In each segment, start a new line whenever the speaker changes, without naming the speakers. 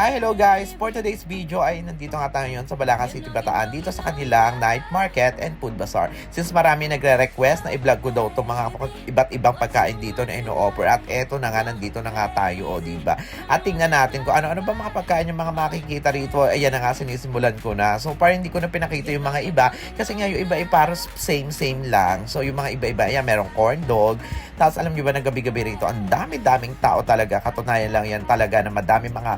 Hi, hello guys! For today's video ay nandito nga tayo ngayon sa Balacan City, Bataan dito sa kanilang night market and food bazaar. Since marami nagre-request na i-vlog ko daw itong mga iba't ibang pagkain dito na ino-offer at eto na nga, nandito na nga tayo, o diba? At tingnan natin kung ano-ano ba mga pagkain yung mga makikita rito. Ayan na nga, sinisimulan ko na. So, parang hindi ko na pinakita yung mga iba kasi nga yung iba ay parang same-same lang. So, yung mga iba-iba, ayan, merong corn dog. Tapos, alam nyo ba, ng gabi-gabi rito, ang dami-daming tao talaga. Katunayan lang yan talaga na madami mga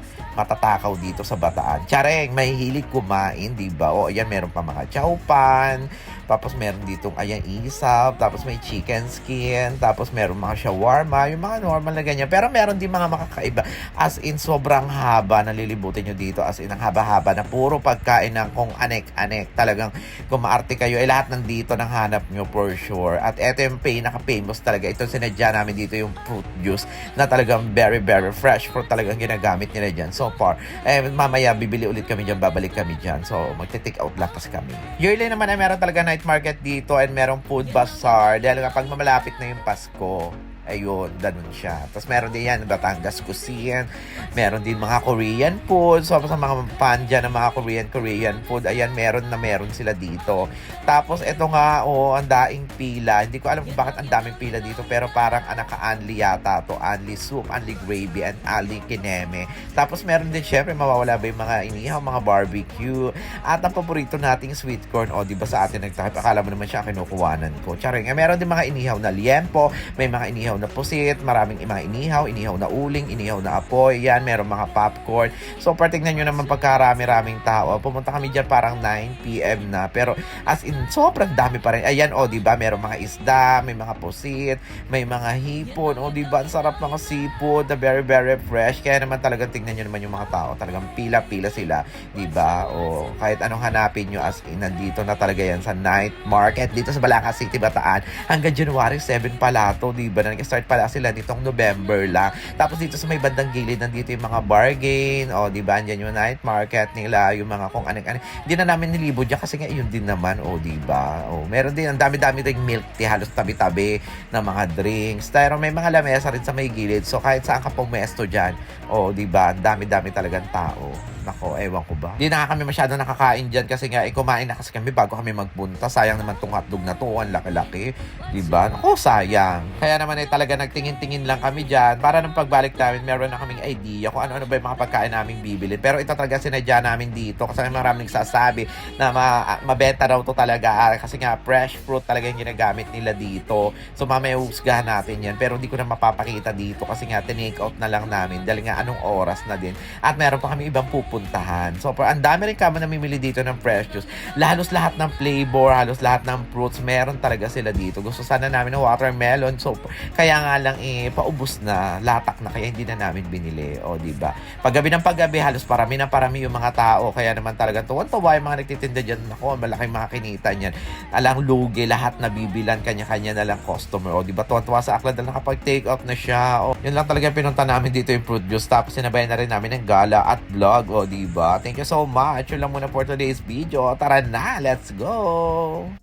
matatakaw dito sa Bataan. Tsareng, may hilig kumain, di ba? O, ayan, meron pa mga chowpan, tapos meron ditong, ayan, isab, tapos may chicken skin, tapos meron mga shawarma, yung mga normal na ganyan. Pero meron din mga makakaiba. As in, sobrang haba na lilibutin nyo dito. As in, ang haba-haba na puro pagkain ng kung anek-anek. Talagang, kung maarte kayo, eh, lahat nandito nang hanap nyo for sure. At eto yung pinaka-famous talaga. Ito sinadya namin dito yung fruit juice na talagang very, very fresh fruit talagang ginagamit nila dyan so far. Eh, mamaya bibili ulit kami dyan, babalik kami dyan. So, magte-take out lang kasi kami. Yearly naman ay meron talaga night market dito and merong food bazaar dahil kapag mamalapit na yung Pasko, ayun, ganun siya. Tapos meron din yan, Batangas Cuisine, meron din mga Korean food. So, sa mga fan dyan ng mga Korean, Korean food, ayan, meron na meron sila dito. Tapos, eto nga, oh, ang daing pila. Hindi ko alam kung bakit ang daming pila dito, pero parang ah, naka-anli yata to. Anli soup, anli gravy, and anli kineme. Tapos, meron din, syempre, mawawala ba yung mga inihaw, mga barbecue. At ang paborito nating sweet corn, o, di ba sa atin nagtakip, akala mo naman siya kinukuwanan ko. Charing, eh, meron din mga inihaw na liempo, may mga inihaw na pusit, maraming mga inihaw, inihaw na uling, inihaw na apoy, yan, meron mga popcorn. So, partignan nyo naman pagkarami-raming tao. Pumunta kami dyan parang 9pm na. Pero, as in, sobrang dami pa rin. Ayan, o, di ba, meron mga isda, may mga pusit, may mga hipon, o, di ba, ang sarap mga seafood, na very, very fresh. Kaya naman talagang tingnan nyo naman yung mga tao. Talagang pila-pila sila, di ba? O, kahit anong hanapin nyo, as in, nandito na talaga yan sa night market dito sa Balacan City, Bataan. Hanggang January 7 pala to, di ba? Nag-start pala sila nitong November lang. Tapos dito sa may bandang gilid, nandito yung mga bargain, o di ba, andyan yung night market nila, yung mga kung ano-ano. Hindi na namin nilibot dyan kasi nga yun din naman, o di ba? O, meron din, ang dami-dami ring milk tea, halos tabi-tabi na mga drinks. Pero may mga lamesa rin sa may gilid. So kahit saan ka pumesto dyan, o di ba, dami-dami talagang tao. Nako, ewan ko ba. Di na kami masyado nakakain dyan kasi nga, eh, kumain na kasi kami bago kami magpunta. Sayang naman tong hotdog na to. Ang laki-laki. Di ba? Nako, sayang. Kaya naman eh, talaga nagtingin-tingin lang kami dyan. Para nung pagbalik namin, meron na kaming idea kung ano-ano ba yung mga pagkain namin bibili. Pero ito talaga sinadya namin dito kasi maraming nagsasabi na ma mabenta daw to talaga. ah, Kasi nga, fresh fruit talaga yung ginagamit nila dito. So, mamaya husgahan natin yan. Pero hindi ko na mapapakita dito kasi nga, tinake out na lang namin. Dahil nga, anong oras na din. At meron pa kami ibang pupuntahan. So, for, ang dami rin kami namimili dito ng fresh juice. Halos lahat ng flavor, halos lahat ng fruits, meron talaga sila dito. Gusto sana namin ng watermelon. So, kaya nga lang eh, paubos na, latak na, kaya hindi na namin binili. O, di ba? Paggabi ng paggabi, halos parami na parami yung mga tao. Kaya naman talaga tuwan-tuwa yung mga nagtitinda dyan. Ako, malaking mga kinita niyan. Alang lugi, lahat nabibilan, kanya-kanya na lang customer. O, di ba? Tuwan-tuwa sa aklan na nakapag-take off na siya. O, yun lang talaga pinunta namin dito yung fruit juice. Tapos sinabayan na rin namin ng gala at vlog. O, di ba? Thank you so much. Yun lang muna for today's video. Tara na, let's go!